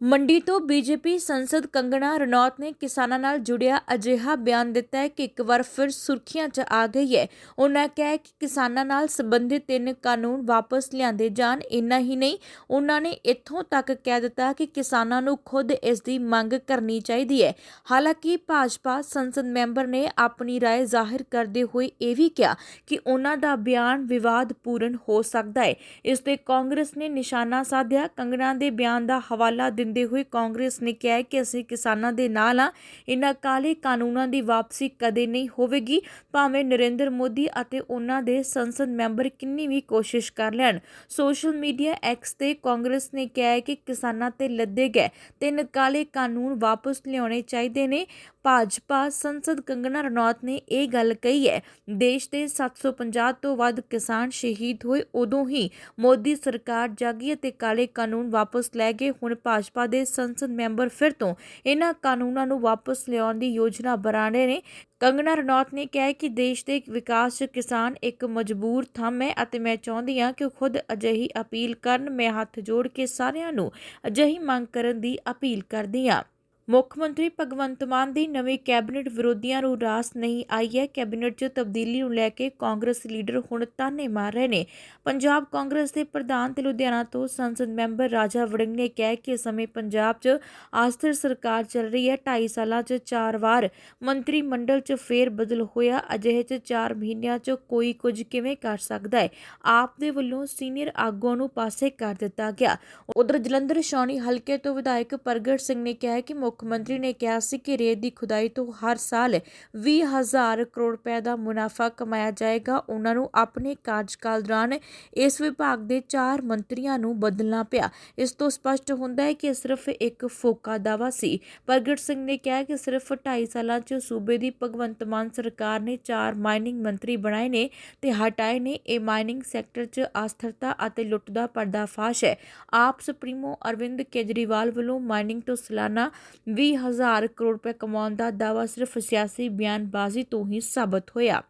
ਮੰਡੀ ਤੋਂ ਬੀਜੇਪੀ ਸੰਸਦ ਕੰਗਣਾ ਰਣੌਤ ਨੇ ਕਿਸਾਨਾਂ ਨਾਲ ਜੁੜਿਆ ਅਜਿਹਾ ਬਿਆਨ ਦਿੱਤਾ ਹੈ ਕਿ ਇੱਕ ਵਾਰ ਫਿਰ ਸੁਰਖੀਆਂ 'ਚ ਆ ਗਈ ਹੈ ਉਹਨਾਂ ਕਿਹਾ ਹੈ ਕਿ ਕਿਸਾਨਾਂ ਨਾਲ ਸੰਬੰਧਿਤ ਤਿੰਨ ਕਾਨੂੰਨ ਵਾਪਸ ਲਿਆਂਦੇ ਜਾਣ ਇੰਨਾ ਹੀ ਨਹੀਂ ਉਹਨਾਂ ਨੇ ਇੱਥੋਂ ਤੱਕ ਕਹਿ ਦਿੱਤਾ ਕਿ ਕਿਸਾਨਾਂ ਨੂੰ ਖੁਦ ਇਸ ਦੀ ਮੰਗ ਕਰਨੀ ਚਾਹੀਦੀ ਹੈ ਹਾਲਾਂਕਿ ਭਾਜਪਾ ਸੰਸਦ ਮੈਂਬਰ ਨੇ ਆਪਣੀ رائے ਜ਼ਾਹਿਰ ਕਰਦੇ ਹੋਏ ਇਹ ਵੀ ਕਿਹਾ ਕਿ ਉਹਨਾਂ ਦਾ ਬਿਆਨ ਵਿਵਾਦਪੂਰਨ ਹੋ ਸਕਦਾ ਹੈ ਇਸ ਤੇ ਕਾਂਗਰਸ ਨੇ ਨਿਸ਼ਾਨਾ ਸਾਧਿਆ ਕੰਗਣਾ ਦੇ ਬਿਆਨ ਦਾ ਹਵਾਲਾ ਦਿੰਦੇ ਹੋਏ ਕਾਂਗਰਸ ਨੇ ਕਿਹਾ ਕਿ ਅਸੀਂ ਕਿਸਾਨਾਂ ਦੇ ਨਾਲ ਹਾਂ। ਇਹਨਾਂ ਕਾਲੇ ਕਾਨੂੰਨਾਂ ਦੀ ਵਾਪਸੀ ਕਦੇ ਨਹੀਂ ਹੋਵੇਗੀ। ਭਾਵੇਂ ਨਰਿੰਦਰ ਮੋਦੀ ਅਤੇ ਉਹਨਾਂ ਦੇ ਸੰਸਦ ਮੈਂਬਰ ਕਿੰਨੀ ਵੀ ਕੋਸ਼ਿਸ਼ ਕਰ ਲੈਣ। ਸੋਸ਼ਲ ਮੀਡੀਆ ਐਕਸ ਤੇ ਕਾਂਗਰਸ ਨੇ ਕਿਹਾ ਕਿ ਕਿਸਾਨਾਂ ਤੇ ਲੱਦੇ ਗਏ। ਤਿੰਨ ਕਾਲੇ ਕਾਨੂੰਨ ਵਾਪਸ ਲਿਆਉਣੇ ਚਾਹੀਦੇ ਨੇ। ਭਾਜਪਾ ਸੰਸਦ ਕੰਗਣਾ ਰਣੌਤ ਨੇ ਇਹ ਗੱਲ ਕਹੀ ਹੈ। ਦੇਸ਼ ਦੇ 750 ਤੋਂ ਵੱਧ ਕਿਸਾਨ ਸ਼ਹੀਦ ਹੋਏ ਉਦੋਂ ਹੀ ਮੋਦੀ ਸਰਕਾਰ ਜਾਗੀ ਅਤੇ ਕਾਲੇ ਕਾਨੂੰਨ ਵਾਪਸ ਲੈ ਗਏ। ਹੁਣ ਭਾਜਪਾ ਦੇ ਸੰਸਦ ਮੈਂਬਰ ਫਿਰ ਤੋਂ ਇਹਨਾਂ ਕਾਨੂੰਨਾਂ ਨੂੰ ਵਾਪਸ ਲਿਆਉਣ ਦੀ ਯੋਜਨਾ ਬਣਾ ਨੇ। ਕੰਗਨਾ ਰਣੌਤ ਨੇ ਕਿਹਾ ਕਿ ਦੇਸ਼ ਦੇ ਵਿਕਾਸ 'ਚ ਕਿਸਾਨ ਇੱਕ ਮਜਬੂਰ ਥੰਮ ਹੈ ਅਤੇ ਮੈਂ ਚਾਹੁੰਦੀ ਹਾਂ ਕਿ ਖੁਦ ਅਜਿਹੀ ਅਪੀਲ ਕਰਨ। ਮੈਂ ਹੱਥ ਜੋੜ ਕੇ ਸਾਰਿਆਂ ਨੂੰ ਅਜਿਹੀ ਮੰਗ ਕਰਨ ਦੀ ਅਪੀਲ ਕਰਦੀ ਹਾਂ। ਮੁੱਖ ਮੰਤਰੀ ਭਗਵੰਤ ਮਾਨ ਦੀ ਨਵੀਂ ਕੈਬਨਿਟ ਵਿਰੋਧੀਆਂ ਨੂੰ ਰਾਸ ਨਹੀਂ ਆਈ ਹੈ। ਕੈਬਨਿਟ 'ਚ ਤਬਦੀਲੀ ਨੂੰ ਲੈ ਕੇ ਕਾਂਗਰਸ ਲੀਡਰ ਹੁਣ ਤਾਨੇ ਮਾਰ ਰਹੇ ਨੇ। ਪੰਜਾਬ ਕਾਂਗਰਸ ਦੇ ਪ੍ਰਧਾਨ ਤੇ ਲੁਧਿਆਣਾ ਤੋਂ ਸੰਸਦ ਮੈਂਬਰ ਰਾਜਾ ਵੜਿੰਗ ਨੇ ਕਿਹਾ ਕਿ ਇਸ ਸਮੇਂ ਪੰਜਾਬ 'ਚ ਆਸਥਿਰ ਸਰਕਾਰ ਚੱਲ ਰਹੀ ਹੈ। 2.5 ਸਾਲਾਂ 'ਚ ਚਾਰ ਵਾਰ ਮੰਤਰੀ ਮੰਡਲ 'ਚ ਫੇਰ ਬਦਲ ਹੋਇਆ। ਅਜਿਹੇ 'ਚ 4 ਮਹੀਨਿਆਂ 'ਚ ਕੋਈ ਕੁਝ ਕਿਵੇਂ ਕਰ ਸਕਦਾ ਹੈ? ਆਪ ਦੇ ਵੱਲੋਂ ਸੀਨੀਅਰ ਆਗੂਆਂ ਨੂੰ ਪਾਸੇ ਕਰ ਦਿੱਤਾ ਗਿਆ। ਉਧਰ ਜਲੰਧਰ ਸ਼ੌਣੀ ਹਲਕੇ ਤੋਂ ਵਿਧਾਇਕ ਪ੍ਰਗਟ ਸਿੰਘ ਨੇ ਕਿਹਾ ਕਿ ਮੁੱਖ ਮੁੱਖ ਮੰਤਰੀ ਨੇ ਕਿਹਾ ਸੀ ਕਿ ਰੇਤ ਦੀ ਖੁਦਾਈ ਤੋਂ ਹਰ ਸਾਲ 20000 ਕਰੋੜ ਰੁਪਏ ਦਾ ਮੁਨਾਫਾ ਕਮਾਇਆ ਜਾਏਗਾ। ਉਹਨਾਂ ਨੂੰ ਆਪਣੇ ਕਾਰਜਕਾਲ ਦੌਰਾਨ ਇਸ ਵਿਭਾਗ ਦੇ ਚਾਰ ਮੰਤਰੀਆਂ ਨੂੰ ਬਦਲਣਾ ਪਿਆ। ਇਸ ਤੋਂ ਸਪਸ਼ਟ ਹੁੰਦਾ ਹੈ ਕਿ ਇਹ ਸਿਰਫ ਇੱਕ ਫੋਕਾ ਦਾਵਾ ਸੀ। ਪ੍ਰਗਟ ਸਿੰਘ ਨੇ ਕਿਹਾ ਕਿ ਸਿਰਫ 2.5 ਸਾਲਾਂ 'ਚ ਸੂਬੇ ਦੀ ਭਗਵੰਤ ਮਾਨ ਸਰਕਾਰ ਨੇ ਚਾਰ ਮਾਈਨਿੰਗ ਮੰਤਰੀ ਬਣਾਏ ਨੇ ਤੇ ਹਟਾਏ ਨੇ। ਇਹ ਮਾਈਨਿੰਗ ਸੈਕਟਰ 'ਚ ਅਸਥਿਰਤਾ ਅਤੇ ਲੁੱਟ ਦਾ ਪਰਦਾਫਾਸ਼ ਹੈ। ਆਪ ਸੁਪਰੀਮੋ ਅਰਵਿੰਦ ਕੇਜਰੀਵਾਲ ਵੱਲੋਂ ਮਾਈਨਿੰਗ ਤੋਂ ਸਾਲਾਨਾ 20000 ਕਰੋੜ ਰੁਪਏ ਕਮਾਉਣ ਦਾ ਦਾਅਵਾ ਸਿਰਫ ਸਿਆਸੀ ਬਿਆਨਬਾਜ਼ੀ ਤੋਂ ਹੀ ਸਾਬਤ ਹੋਇਆ।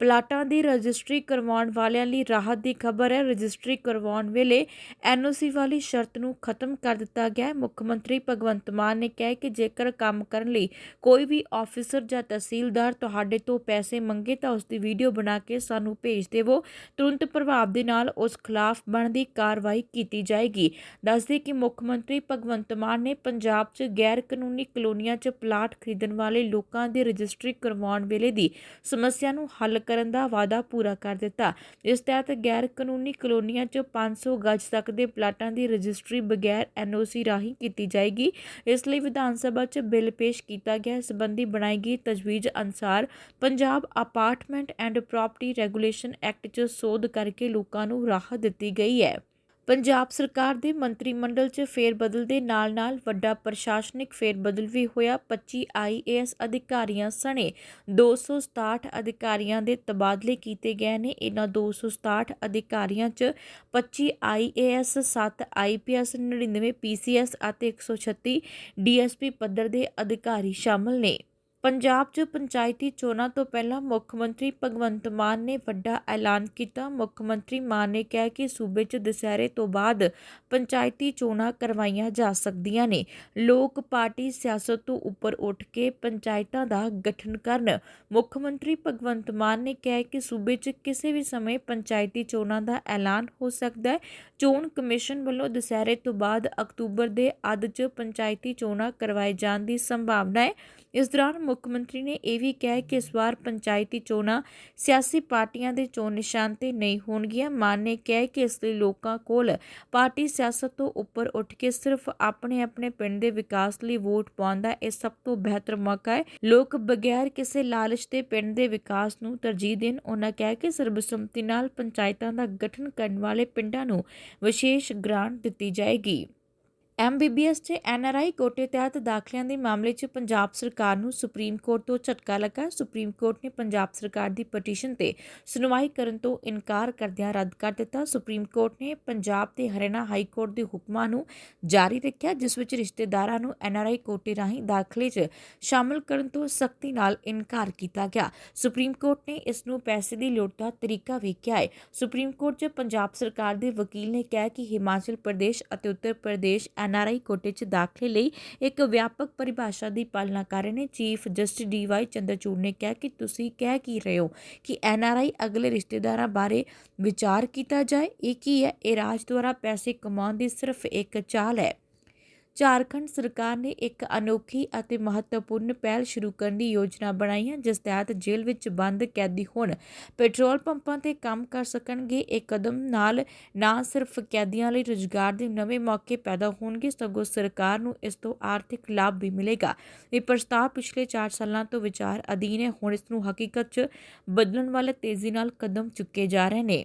ਪਲਾਟਾਂ ਦੀ ਰਜਿਸਟਰੀ ਕਰਵਾਉਣ ਵਾਲਿਆਂ ਲਈ ਰਾਹਤ ਦੀ ਖਬਰ ਹੈ। ਰਜਿਸਟਰੀ ਕਰਵਾਉਣ ਵੇਲੇ ਐਨਓਸੀ ਵਾਲੀ ਸ਼ਰਤ ਨੂੰ ਖਤਮ ਕਰ ਦਿੱਤਾ ਗਿਆ ਹੈ। ਮੁੱਖ ਮੰਤਰੀ ਭਗਵੰਤ ਮਾਨ ਨੇ ਕਿਹਾ ਕਿ ਜੇਕਰ ਕੰਮ ਕਰਨ ਲਈ ਕੋਈ ਵੀ ਆਫੀਸਰ ਜਾਂ ਤਹਿਸੀਲਦਾਰ ਤੁਹਾਡੇ ਤੋਂ ਪੈਸੇ ਮੰਗੇ ਤਾਂ ਉਸ ਦੀ ਵੀਡੀਓ ਬਣਾ ਕੇ ਸਾਨੂੰ ਭੇਜ ਦੇਵੋ। ਤੁਰੰਤ ਪ੍ਰਭਾਵ ਦੇ ਨਾਲ ਉਸ ਖਿਲਾਫ ਬਣਦੀ ਕਾਰਵਾਈ ਕੀਤੀ ਜਾਏਗੀ। ਦੱਸਦੇ ਕਿ ਮੁੱਖ ਮੰਤਰੀ ਭਗਵੰਤ ਮਾਨ ਨੇ ਪੰਜਾਬ 'ਚ ਗੈਰ ਕਾਨੂੰਨੀ ਕਲੋਨੀਆਂ 'ਚ ਪਲਾਟ ਖਰੀਦਣ ਵਾਲੇ ਲੋਕਾਂ ਦੀ ਰਜਿਸਟਰੀ ਕਰਵਾਉਣ ਵੇਲੇ ਦੀ ਸਮੱਸਿਆ ਨੂੰ ਹੱਲ ਕਰਨ ਦਾ ਵਾਅਦਾ ਪੂਰਾ ਕਰ ਦਿੱਤਾ। ਇਸ ਤਹਿਤ ਗੈਰ ਕਾਨੂੰਨੀ ਕਲੋਨੀਆਂ 'ਚ 500 ਗਜ ਤੱਕ ਦੇ ਪਲਾਟਾਂ ਦੀ ਰਜਿਸਟਰੀ ਬਗੈਰ ਐਨਓਸੀ ਰਾਹੀਂ ਕੀਤੀ ਜਾਏਗੀ। ਇਸ ਲਈ ਵਿਧਾਨ ਸਭਾ 'ਚ ਬਿੱਲ ਪੇਸ਼ ਕੀਤਾ ਗਿਆ। ਸੰਬੰਧੀ ਬਣਾਈ ਗਈ ਤਜਵੀਜ਼ ਅਨੁਸਾਰ Punjab apartment and property regulation act 'ਚ ਸੋਧ ਕਰਕੇ ਲੋਕਾਂ ਨੂੰ ਰਾਹਤ ਦਿੱਤੀ ਗਈ ਹੈ। ਪੰਜਾਬ ਸਰਕਾਰ ਦੇ ਮੰਤਰੀ ਮੰਡਲ 'ਚ ਫੇਰਬਦਲ ਦੇ ਨਾਲ-ਨਾਲ ਵੱਡਾ ਪ੍ਰਸ਼ਾਸਨਿਕ ਫੇਰਬਦਲ ਵੀ ਹੋਇਆ। 25 ਆਈਏਐਸ ਅਧਿਕਾਰੀਆਂ ਸਣੇ 267 ਅਧਿਕਾਰੀਆਂ ਦੇ ਤਬਾਦਲੇ ਕੀਤੇ ਗਏ ਨੇ। ਇਹਨਾਂ 267 ਅਧਿਕਾਰੀਆਂ 'ਚ 25 ਆਈਏਐਸ 7 ਆਈਪੀਐਸ 99 ਪੀਸੀਐਸ ਅਤੇ 136 ਡੀਐਸਪੀ ਪੱਧਰ ਦੇ ਅਧਿਕਾਰੀ ਸ਼ਾਮਲ ਨੇ। ਪੰਜਾਬ 'ਚ ਪੰਚਾਇਤੀ ਚੋਣਾਂ ਤੋਂ ਪਹਿਲਾਂ ਮੁੱਖ ਮੰਤਰੀ ਭਗਵੰਤ ਮਾਨ ਨੇ ਵੱਡਾ ਐਲਾਨ ਕੀਤਾ। ਮੁੱਖ ਮੰਤਰੀ ਮਾਨ ਨੇ ਕਿਹਾ ਕਿ ਸੂਬੇ 'ਚ ਦੁਸਹਿਰੇ ਤੋਂ ਬਾਅਦ ਪੰਚਾਇਤੀ ਚੋਣਾਂ ਕਰਵਾਈਆਂ ਜਾ ਸਕਦੀਆਂ ਨੇ। ਲੋਕ ਪਾਰਟੀ ਸਿਆਸਤ ਤੋਂ ਉੱਪਰ ਉੱਠ ਕੇ ਪੰਚਾਇਤਾਂ ਦਾ ਗਠਨ ਕਰਨ ਮੁੱਖ ਮੰਤਰੀ ਭਗਵੰਤ ਮਾਨ ਨੇ ਕਿਹਾ ਕਿ ਸੂਬੇ 'ਚ ਕਿਸੇ ਵੀ ਸਮੇਂ ਪੰਚਾਇਤੀ ਚੋਣਾਂ ਦਾ ਐਲਾਨ ਹੋ ਸਕਦਾ ਹੈ। ਚੋਣ ਕਮਿਸ਼ਨ ਵੱਲੋਂ ਦੁਸਹਿਰੇ ਤੋਂ ਬਾਅਦ ਅਕਤੂਬਰ ਦੇ ਅੱਧ 'ਚ ਪੰਚਾਇਤੀ ਚੋਣਾਂ ਕਰਵਾਏ ਜਾਣ ਦੀ ਸੰਭਾਵਨਾ ਹੈ। ਇਸ ਦੌਰਾਨ ਮੁੱਖ ਮੰਤਰੀ ਨੇ ਇਹ ਵੀ ਕਿਹਾ ਕਿ ਇਸ ਵਾਰ ਪੰਚਾਇਤੀ ਚੋਣਾਂ ਸਿਆਸੀ ਪਾਰਟੀਆਂ ਦੇ ਚੋਣ ਨਿਸ਼ਾਨ ਤੇ ਨਹੀਂ ਹੋਣਗੀਆਂ। ਮਾਨ ਨੇ ਕਿਹਾ ਕਿ ਇਸ ਲਈ ਲੋਕਾਂ ਕੋਲ ਪਾਰਟੀ ਸਿਆਸਤ ਤੋਂ ਉੱਪਰ ਉੱਠ ਕੇ ਸਿਰਫ ਆਪਣੇ ਆਪਣੇ ਪਿੰਡ ਦੇ ਵਿਕਾਸ ਲਈ ਵੋਟ ਪਾਉਣ ਦਾ ਇਹ ਸਭ ਤੋਂ ਬਿਹਤਰ ਮੌਕਾ ਹੈ। ਲੋਕ ਬਗੈਰ ਕਿਸੇ ਲਾਲਚ ਦੇ ਪਿੰਡ ਦੇ ਵਿਕਾਸ ਨੂੰ ਤਰਜੀਹ ਦੇਣ ਉਹਨਾਂ ਕਿਹਾ ਕਿ ਸਰਬਸੰਮਤੀ ਨਾਲ ਪੰਚਾਇਤਾਂ ਦਾ ਗਠਨ ਕਰਨ ਵਾਲੇ ਪਿੰਡਾਂ ਨੂੰ ਵਿਸ਼ੇਸ਼ ਗ੍ਰਾਂਟ ਦਿੱਤੀ ਜਾਏਗੀ। ਐਮਬੀਬੀਐਸ ਤੇ ਐਨਆਰਆਈ ਕੋਟੇ ਤਹਿਤ ਦਾਖਲਿਆਂ ਦੇ ਮਾਮਲੇ 'ਚ ਪੰਜਾਬ ਸਰਕਾਰ ਨੂੰ ਸੁਪਰੀਮ ਕੋਰਟ ਤੋਂ ਝਟਕਾ ਲੱਗਾ। ਸੁਪਰੀਮ ਕੋਰਟ ਨੇ ਪੰਜਾਬ ਸਰਕਾਰ ਦੀ ਪਟੀਸ਼ਨ ਤੇ ਸੁਣਵਾਈ ਕਰਨ ਤੋਂ ਇਨਕਾਰ ਕਰਦਿਆਂ ਰੱਦ ਕਰ ਦਿੱਤਾ। ਸੁਪਰੀਮ ਕੋਰਟ ਨੇ ਪੰਜਾਬ ਤੇ ਹਰਿਆਣਾ ਹਾਈ ਕੋਰਟ ਦੇ ਹੁਕਮਾਂ ਨੂੰ ਜਾਰੀ ਰੱਖਿਆ, ਜਿਸ ਵਿੱਚ ਰਿਸ਼ਤੇਦਾਰਾਂ ਨੂੰ ਐਨਆਰਆਈ ਕੋਟੇ ਰਾਹੀਂ ਦਾਖਲੇ 'ਚ ਸ਼ਾਮਲ ਕਰਨ ਤੋਂ ਸਖਤੀ ਨਾਲ ਇਨਕਾਰ ਕੀਤਾ ਗਿਆ। ਸੁਪਰੀਮ ਕੋਰਟ ਨੇ ਇਸ ਨੂੰ ਪੈਸੇ ਦੀ ਲੋੜ ਦਾ ਤਰੀਕਾ ਵੀ ਕਿਹਾ ਹੈ। ਸੁਪਰੀਮ ਕੋਰਟ 'ਚ ਪੰਜਾਬ ਸਰਕਾਰ ਦੇ ਵਕੀਲ ਨੇ ਕਿਹਾ ਕਿ ਹਿਮਾਚਲ ਪ੍ਰਦੇਸ਼ ਅਤੇ ਉੱਤਰ ਪ੍ਰਦੇਸ਼ ਐਨਆਰਆਈ ਕੋਟੇ 'ਚ ਦਾਖਲੇ ਲਈ ਇੱਕ ਵਿਆਪਕ ਪਰਿਭਾਸ਼ਾ ਦੀ ਪਾਲਣਾ ਕਰ ਰਹੇ ਨੇ। ਚੀਫ ਜਸਟਿਸ ਡੀਵਾਈ ਚੰਦਰਚੂੜ ਨੇ ਕਿਹਾ ਕਿ ਤੁਸੀਂ ਕਹਿ ਕੀ ਰਹੇ ਹੋ ਕਿ ਐਨਆਰਆਈ ਅਗਲੇ ਰਿਸ਼ਤੇਦਾਰਾਂ ਬਾਰੇ ਵਿਚਾਰ ਕੀਤਾ ਜਾਏ। ਇਹ ਕੀ ਹੈ? ਇਹ ਰਾਜ ਦੁਆਰਾ ਪੈਸੇ ਕਮਾਉਣ ਦੀ ਸਿਰਫ ਇੱਕ ਚਾਲ ਹੈ। ਝਾਰਖੰਡ ਸਰਕਾਰ ਨੇ ਇੱਕ ਅਨੋਖੀ ਅਤੇ ਮਹੱਤਵਪੂਰਨ ਪਹਿਲ ਸ਼ੁਰੂ ਕਰਨ ਦੀ ਯੋਜਨਾ ਬਣਾਈ ਹੈ, ਜਿਸ ਤਹਿਤ ਜੇਲ੍ਹ ਵਿੱਚ ਬੰਦ ਕੈਦੀ ਹੁਣ ਪੈਟਰੋਲ ਪੰਪਾਂ ਤੇ ਕੰਮ ਕਰ ਸਕਣਗੇ। ਇਹ ਕਦਮ ਨਾਲ ਨਾ ਸਿਰਫ ਕੈਦੀਆਂ ਲਈ ਰੁਜ਼ਗਾਰ ਦੇ ਨਵੇਂ ਮੌਕੇ ਪੈਦਾ ਹੋਣਗੇ, ਸਗੋਂ ਸਰਕਾਰ ਨੂੰ ਇਸ ਤੋਂ ਆਰਥਿਕ ਲਾਭ ਵੀ ਮਿਲੇਗਾ। ਇਹ ਪ੍ਰਸਤਾਵ ਪਿਛਲੇ 4 ਸਾਲਾਂ ਤੋਂ ਵਿਚਾਰ ਅਧੀਨ ਹੈ। ਹੁਣ ਇਸ ਨੂੰ ਹਕੀਕਤ 'ਚ ਬਦਲਣ ਵਾਲੇ ਤੇਜ਼ੀ ਨਾਲ ਕਦਮ ਚੁੱਕੇ ਜਾ ਰਹੇ ਨੇ।